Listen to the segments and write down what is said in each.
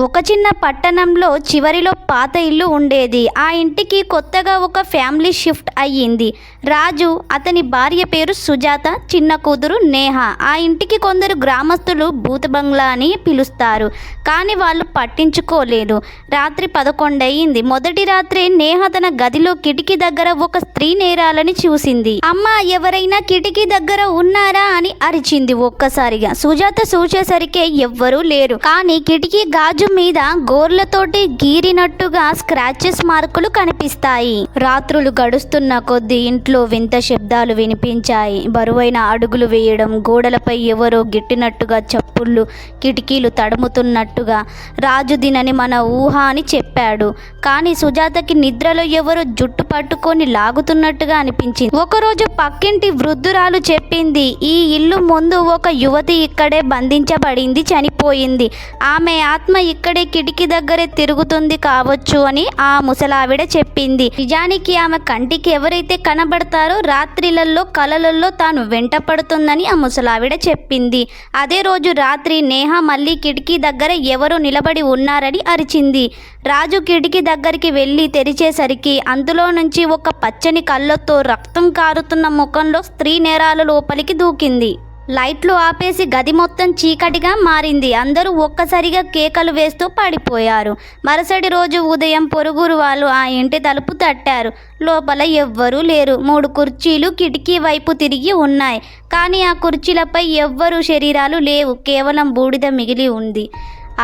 ఒక చిన్న పట్టణంలో చివరిలో పాత ఇల్లు ఉండేది. ఆ ఇంటికి కొత్తగా ఒక ఫ్యామిలీ షిఫ్ట్ అయ్యింది. రాజు అతని భార్య పేరు సుజాత చిన్న కూతురు నేహ. ఆ ఇంటికి కొందరు గ్రామస్తులు భూత బంగ్లా అని పిలుస్తారు. కానీ వాళ్ళు పట్టించుకోలేదు. రాత్రి పదకొండు అయ్యింది మొదటి రాత్రి నేహ తన గదిలో కిటికీ దగ్గర ఒక స్త్రీ నేరాలని చూసింది. అమ్మ ఎవరైనా కిటికీ దగ్గర ఉన్నారా అని అరిచింది ఒక్కసారిగా. సుజాత చూసేసరికే ఎవ్వరూ లేరు. కానీ కిటికీ గాజు మీద గోర్లతోటి గీరినట్టుగా స్క్రాచెస్ మార్కులు కనిపిస్తాయి. రాత్రులు గడుస్తున్న కొద్దీ ఇంట్లో వింత శబ్దాలు వినిపించాయి. బరువైన అడుగులు వేయడం గోడలపై ఎవరో గిట్టినట్టుగా చప్పుళ్ళు కిటికీలు తడుముతున్నట్టుగా రాజు దినని మన ఊహ అని చెప్పాడు. కానీ సుజాతకి నిద్రలో ఎవరో జుట్టు పట్టుకొని లాగుతున్నట్టుగా అనిపించింది. ఒకరోజు పక్కింటి వృద్ధురాలు చెప్పింది ఈ ఇల్లు ముందు ఒక యువతి ఇక్కడే బంధించబడింది చనిపోయింది. ఆమె ఆత్మ ఇక్కడి కిటికీ దగ్గరే తిరుగుతుంది కావచ్చు అని ఆ ముసలావిడ చెప్పింది. నిజానికి ఆమె కంటికి ఎవరైతే కనబడతారో రాత్రిలలో కలలలో తాను వెంట పడుతుందని ఆ ముసలావిడ చెప్పింది. అదే రోజు రాత్రి నేహ మళ్ళీ కిటికీ దగ్గర ఎవరో నిలబడి ఉన్నారని అరిచింది. రాజు కిటికీ దగ్గరికి వెళ్ళి తెరిచేసరికి అందులో నుంచి ఒక పచ్చని కళ్ళతో రక్తం కారుతున్న ముఖంలో స్త్రీ నేరాలు లోపలికి దూకింది. లైట్లు ఆపేసి గది మొత్తం చీకటిగా మారింది. అందరూ ఒక్కసారిగా కేకలు వేస్తూ పడిపోయారు. మరుసటి రోజు ఉదయం పొరుగురు వాళ్ళు ఆ ఇంటి తలుపు తట్టారు. లోపల ఎవ్వరూ లేరు. మూడు కుర్చీలు కిటికీ వైపు తిరిగి ఉన్నాయి. కానీ ఆ కుర్చీలపై ఎవ్వరూ శరీరాలు లేవు. కేవలం బూడిద మిగిలి ఉంది.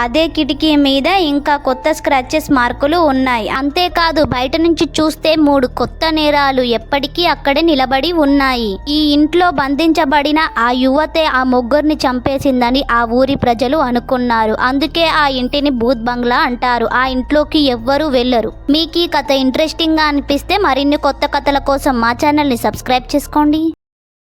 అదే కిటికీ మీద ఇంకా కొత్త స్క్రాచెస్ మార్కులు ఉన్నాయి. అంతేకాదు బయట నుంచి చూస్తే మూడు కొత్త నేరాలు ఎప్పటికీ అక్కడే నిలబడి ఉన్నాయి. ఈ ఇంట్లో బంధించబడిన ఆ యువతే ఆ ముగ్గురిని చంపేసిందని ఆ ఊరి ప్రజలు అనుకున్నారు. అందుకే ఆ ఇంటిని భూత్ బంగ్లా అంటారు. ఆ ఇంట్లోకి ఎవ్వరూ వెళ్ళరు. మీకు ఈ కథ ఇంట్రెస్టింగ్గా అనిపిస్తే మరిన్ని కొత్త కథల కోసం మా ఛానల్ని సబ్స్క్రైబ్ చేసుకోండి.